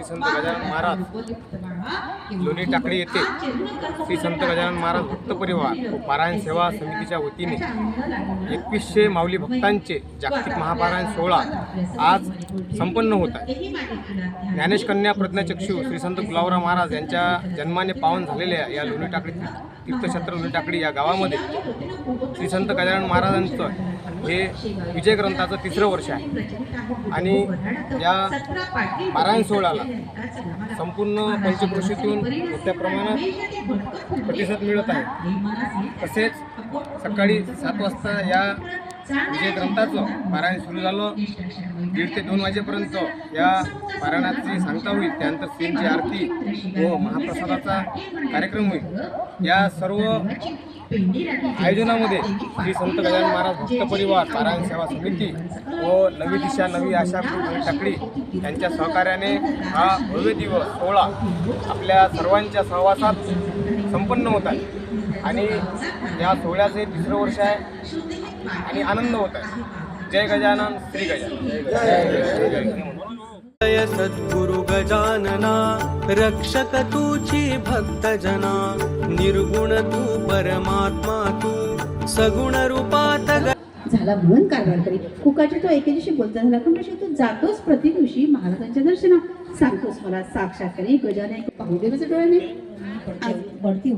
श्री संत गजानन महाराज. लोणी टाकळी येथे श्री संत गजानन महाराज भक्त परिवार व पारायण सेवा समितीच्या वतीने एकवीसशे माऊली भक्तांचे जागतिक महापारायण सोहळा आज संपन्न होत आहे. ज्ञानेश कन्या प्रज्ञाचक्षू श्री संत गुलावराव महाराज यांच्या जन्माने पावन झालेल्या या लोणी टाकळीतील तीर्थक्षेत्र म्हणजे लोणी या गावामध्ये. श्री संत गजानन महाराजांचं हे विजय ग्रंथाचं तिसरं वर्ष आहे. आणि या पारायण सोहळ्याला संपूर्ण पंचकृषीतून मोठ्या प्रमाणात प्रतिसाद मिळत आहे. तसेच सकाळी सात वाजता या विजय ग्रंथाचं पारायण सुरू झालं. दीड ते दोन वाजेपर्यंत या पारायणाची सांगता होईल. त्यानंतर श्रींची आरती व महाप्रसादाचा कार्यक्रम होईल. या सर्व आयोजनामध्ये श्री संत गजानन महाराज भक्त परिवार पारायण सेवा समिती व नवी दिशा नवी आशा ग्रुप टाकळी यांच्या सहकार्याने हा भव्य दिवस सोहळा आपल्या सर्वांच्या सहवासात संपन्न होत आहे. आणि या सोहळ्याचे तिसरं वर्ष आहे. आणि आनंद होत आहे. जय गजानन श्री गजानन. जय सद्गुरु गजानना रक्षक तुझी भक्त जना निर्गुण तू परमात्मा तू सगुण रूपात ग झाला म्हणून कारभार करी फुकाची तो एके दिवशी बोलता झाला पण तशी तू जातोस प्रति दिवशी महाराजांच्या दर्शनात. सांगतोस मला साक्षात्कारे गजाने पाहू दे माझ्या डोळ्याने आज वरती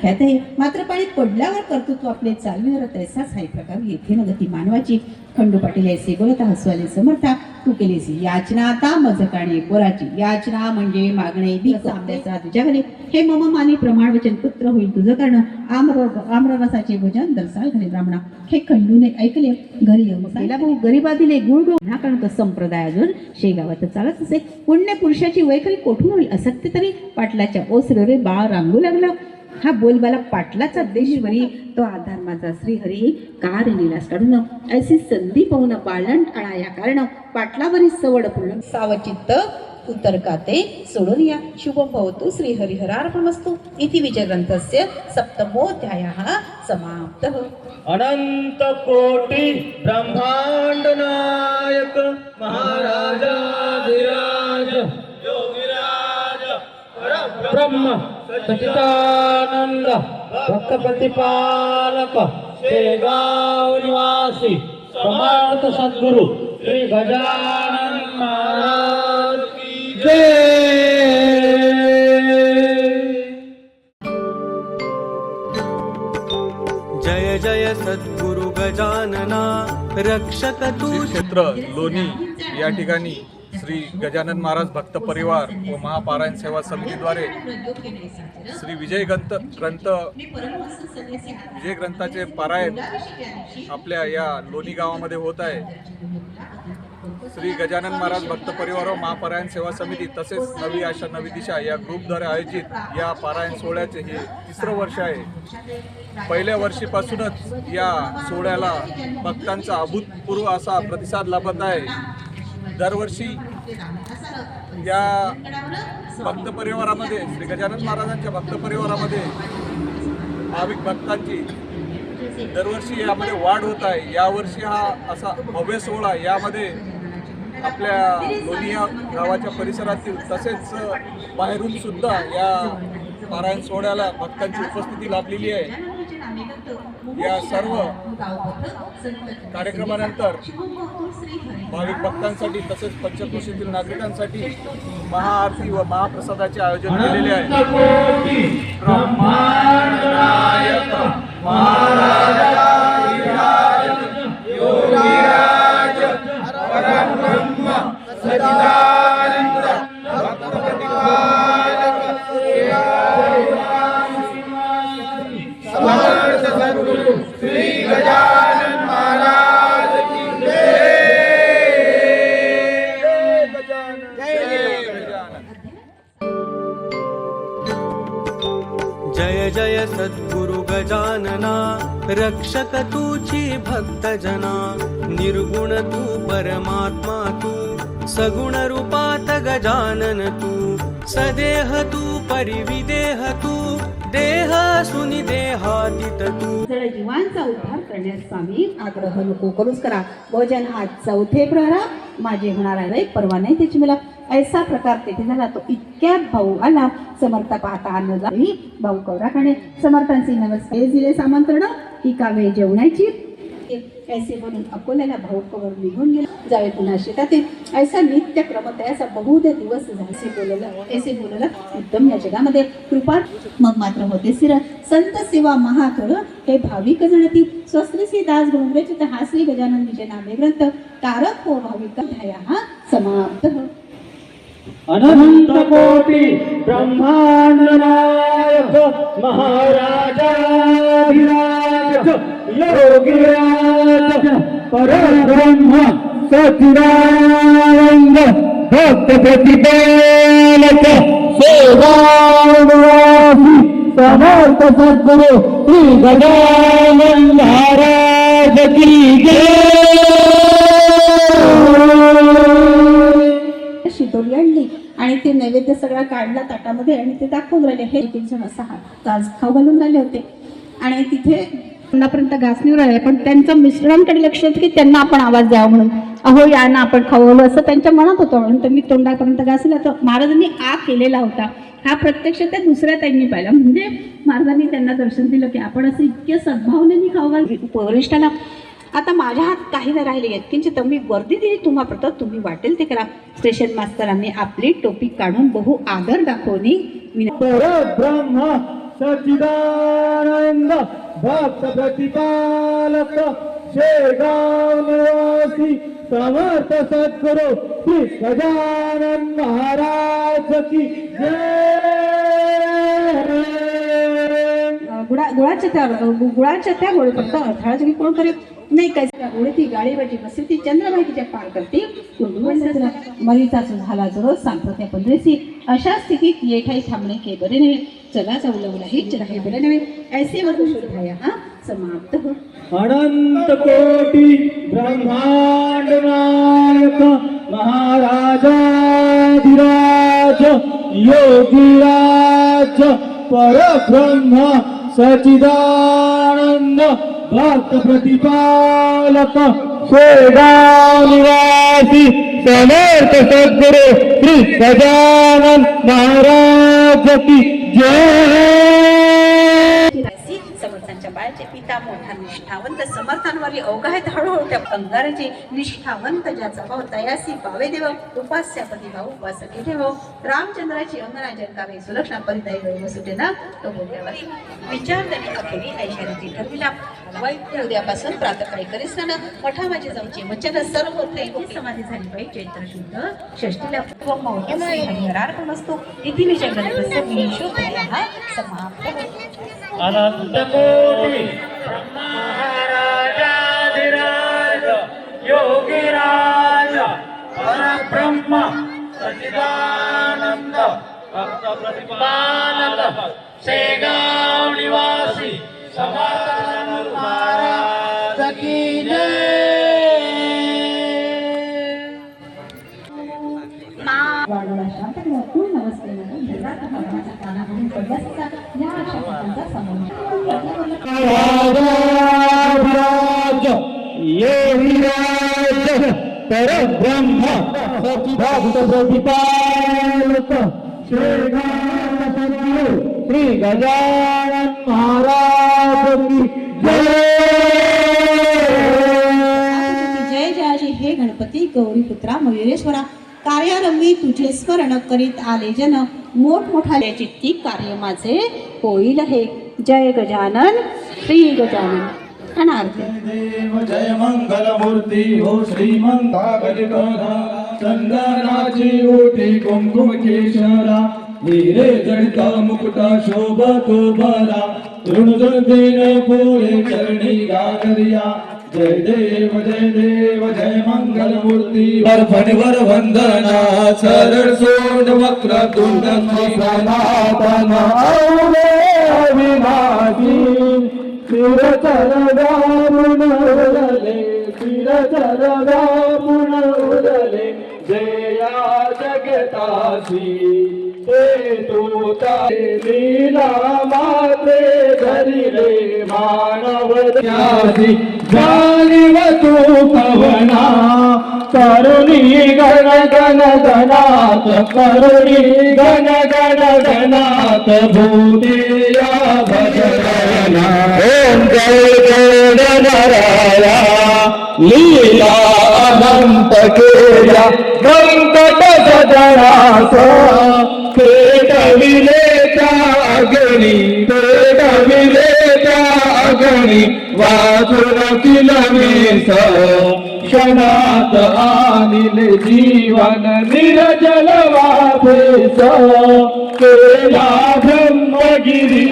ख्यात आहे मात्र पाणी पडल्यावर कर्तृत्व आपले चालविणार तैसाच हा प्रकार येथे न गती मानवाची. खंडू पाटील ऐसे बोलता हसवाले समर्था तू केलीसी याचना आता मज काणे पोराची. याचना म्हणजे मागणे आंब्याचा तुझ्याकडे हे मम माने प्रमाण वचन पुत्र होईल तुझं कर्ण. आम्र आम्ररसाचे भोजन दर्शाल घरी ब्राह्मणा. हे खंडूने ऐकले. घरी येऊन भाऊ गरीबा दिले गुळ ना कारण तो संप्रदाय अजून शेगावात चालत असे. पुण्य पुरुषाची वैखरी कोठून होईल? असत्य तरी पाटलाच्या ओसर रे बाळ रांगू लागला. हा बोलबाला पाटलाचा देशवरी तो आधार माझा श्रीहरी. कार निलास काढून ऐसी संधी पाहून पाळण टाळा या कारण. पाटलावरी सवड पूर्ण. सावचित्त उत्तरकाते सोडून या. शुभम भवतु श्री हरिहरार्पणमस्तु इति विजयग्रंथस्य सप्तमोऽध्यायः समाप्तः. अनंत कोटी ब्रह्मांड नायक महाराजाधिराज योगिराज। ब्रह्म। सचिदानंद भक्त प्रतिपालक शेगाव निवासी समर्थ सद्गुरु श्री गजानन महाराज की जय। जय जय सद्गुरु गजानना रक्षक तू क्षेत्र लोणी या ठिकाणी श्री गजानन महाराज भक्त परिवार व महापारायण सेवा समितीद्वारे श्री विजय ग्रंथ ग्रंथ विजय ग्रंथाचे पारायण आपल्या या लोणी गावामध्ये होत आहे. श्री गजानन महाराज भक्त परिवार व महापारायण सेवा समिती तसेच नवी आशा नवी दिशा या ग्रुपद्वारे आयोजित या पारायण सोहळ्याचे हे तिसरं वर्ष आहे. पहिल्या वर्षीपासूनच या सोहळ्याला भक्तांचा अभूतपूर्व असा प्रतिसाद लाभत आहे. दरवर्षी या भक्त परिवारामध्ये श्री गजानन महाराजांच्या भक्त परिवारामध्ये भाविक भक्तांची दरवर्षी यामध्ये वाढ होत आहे. यावर्षी हा असा भव्य सोहळा यामध्ये आपल्या लोनिया गावाच्या परिसरातील तसेच बाहेरून सुद्धा या पारायण सोहळ्याला भक्तांची उपस्थिती लाभलेली आहे. या सर्व कार्यक्रमानंतर भाविक भक्तांसाठी तसेच पंचक्रोशीतील नागरिकांसाठी महाआरती व महाप्रसादाचे आयोजन केलेले आहे. जय सद्गुरु गजानना रक्षक तुची भक्त जना निर्गुण तू परमात्मा तू सगुण रूपात गजानन तू सदेह तू परिविदेह तू देह सुनी देहातीत तू. जीवांचा उद्धार करण्यास स्वामी आग्रह नको करूच करा. भोजन हा चौथे प्रहरा माझे होणार आहे परवा नाही त्याची मला ऐसा प्रकार तेथे झाला तो इतक्या भाऊ आला समर्थ पाहता आलं जाई भाऊ कवराकडे समर्थांचे नमस्कार दिले सामंत्रण. ही कावे जेवणाची. ऐसे म्हणून अकोल्याला भाऊ कवर निघून गेला. जावे पुन्हा शेतातील. ऐसा नित्य क्रम त्याचा बहुध दिवस झाला ऐसे बोललं. ऐसे बोललं उत्तम या जगामध्ये कृपा. मग मात्र होते सिर. संत सेवा महाथोर हे भाविक जणती. स्वस्त्री दास गुणग्रचित हासरी गजानन विजय नामे ग्रंथ. तारक हो भाविक ध्याया हा समाप्त. अनंत कोटी ब्रह्मांड नायक महाराजाधिराज योगिराज परब्रह्म सचिदानंद भक्त प्रतिपालक सेवानिवासी समर्थ सद्गुरु श्री गजानन महाराज की जय। आणि ते नैवेद्य सगळा काढला ताटामध्ये आणि ते दाखवून राहिले. हे एक जण असा हात ताज खाऊ घालून राहिले होते. आणि तिथे तोंडापर्यंत घासणीवर आले पण त्यांचं मिस्टरांकडे लक्ष होतं की त्यांना आपण आवाज द्यावा म्हणून. अहो या ना आपण खाऊ असं त्यांच्या मनात होतं. म्हणून त्यांनी तोंडापर्यंत घासला तर महाराजांनी आ केलेला होता. हा प्रत्यक्ष त्या दुसऱ्या ताईंनी पाहिला. म्हणजे महाराजांनी त्यांना दर्शन दिलं की आपण असं इतक्या सद्भावनेने खाऊ घाल. वरिष्ठाला आता माझ्या हात काही न राहिले आहेत. किंचित मी वर्दी दिली तुम्हा प्रत तुम्ही वाटेल ते करा. स्टेशन मास्तरांनी आपली टोपी काढून बहु आदर दाखवणी विनंती परब्रह्म भक्त प्रतिपालक शेगाव निवासी समर्थ सद्गुरु श्री गजानन महाराज की जय। गुळा गुळाच्या त्या गुळाच्या त्या गोळे फक्त अडथळाची की कोण करे नाही काय गोळे ती गाडीबाजी बसली ती चंद्रबाई तिच्या पार करते. मरीचा झाला जो सांगतो त्या पंधरेसी अशा स्थितीत येठाई थांबणे के बरे नव्हे. चला जाऊ हे चला हे बरे नव्हे. ऐसे वधू शोधाया हा? समाप्त हो. अनंत कोटी ब्रह्मांड नायक महाराजाधिराज योगीराज परब्रह्म सचिदानंद भक्त प्रतिपालक निवासी समर्थ सद्गुरु श्री गजानन महाराज की जय। बाळाचे पिता मोठा निष्ठावंत समर्थांवरील अवगाहत हळूहळू त्या अंगाराचे निष्ठावंत ज्याचा भाव तयासी पावे देव उपास्यापती भाऊ उपासके ठेव. रामचंद्राची अंगणा जनकावे सुलक्षणा परिताई सुटे ना तो बोलल्यावासी विचार त्याने अखेरी ऐशारीची ठरविला. वैद्य उद्यापासून प्रातकाळी करिस्ताना मठा माझे जाऊचे वचन सर्व त्रैलोकी समाधी झाली पाहिजे चैत्र शुद्ध षष्टीला पूर्व मौर्य हरिहरार्थ नसतो. विनिशो हा समाप्त. अनंत कोटी महाराजाधिराज योगीराज परब्रह्म सच्चिदानंद भक्त प्रतिपालक शेगाव निवासी समर्थ या अशा परब्रह्म भक्त प्रतिपालक शेगाव सद्गुरु श्री गजानन महाराज की जय। जय जयाजी हे गणपती गौरी पुत्रा मयुरेश्वरा कार्यारंभी तुझे स्मरण करीत आले जन मोठमोठाल्या चित्ती कार्य माझे होईल हे. जय गजानन. श्री गजानन. देव जय मंगलमूर्ती हो श्रीमंता गजकरा चंदनाची ओटी कुमकुम केशरा. हिरे जडित मुकुट शोभत बरा तृण दिन पुरे चरणी गागरिया. जय देव जय देव जय मंगलमूर्ती। वरफणीवर वंदना सरळ सोंड वक्र तुंड सनातन। अविनाशी चिरचरदारुण उरले चिरचरदारुण उरले जया तू लीला माते धरिले मानवत्यासी जाणीव तू पवना करुणी गण गण गणात करुणी गण गण गणात भूतेया भजना ओम जय जय लीला अनंत केल्या व्यंकट सदनास पेटविले त्या अग्नी पेटविले त्या अग्नी वाचून किलमेस क्षणात आणले जीवन निरजल वापेस केला ब्रह्मगिरी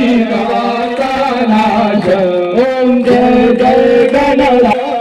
नाश ओम जय जय गणला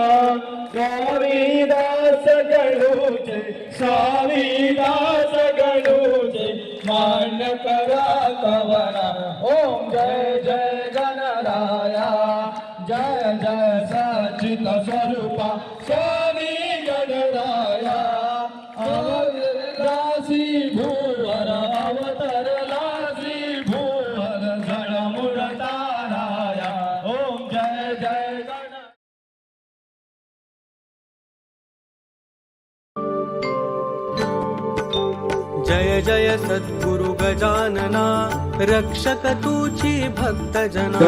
रक्षक तुची भक्त जना.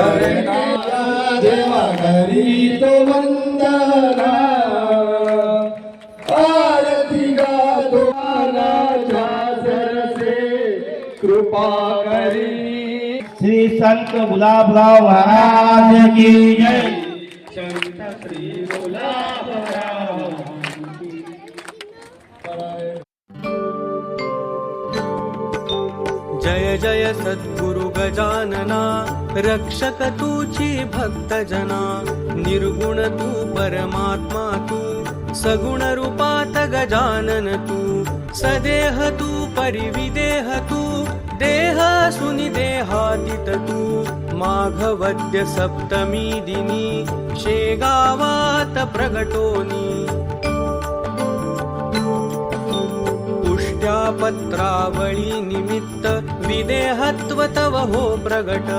देवा घरी तो वंदना. आरती गातो नाच्या सरसे कृपा करी. श्री संत गुलाबराव महाराज की जय. जय जय सद्गुरु गजानना रक्षक तुची भक्त जना निर्गुण तू परमात्मा तू सगुण रूपात गजानन तू सदेह तू परिविदेह तू देह सुनि देहादित तू माघवद्य सप्तमी दिनी शेगावात प्रगटोनी। पुष्ट्या पत्रावळी निमित्त विदेहत्व तव हो प्रगट।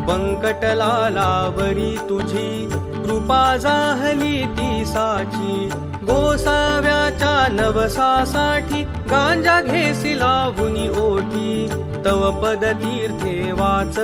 बंकटलालावरी तुझी। कृपा जाहली ती साची। गोसाव्याच्या नवसासाठी गांजा घेसी लावुनी ओठी। तव पद तीर्थे वाच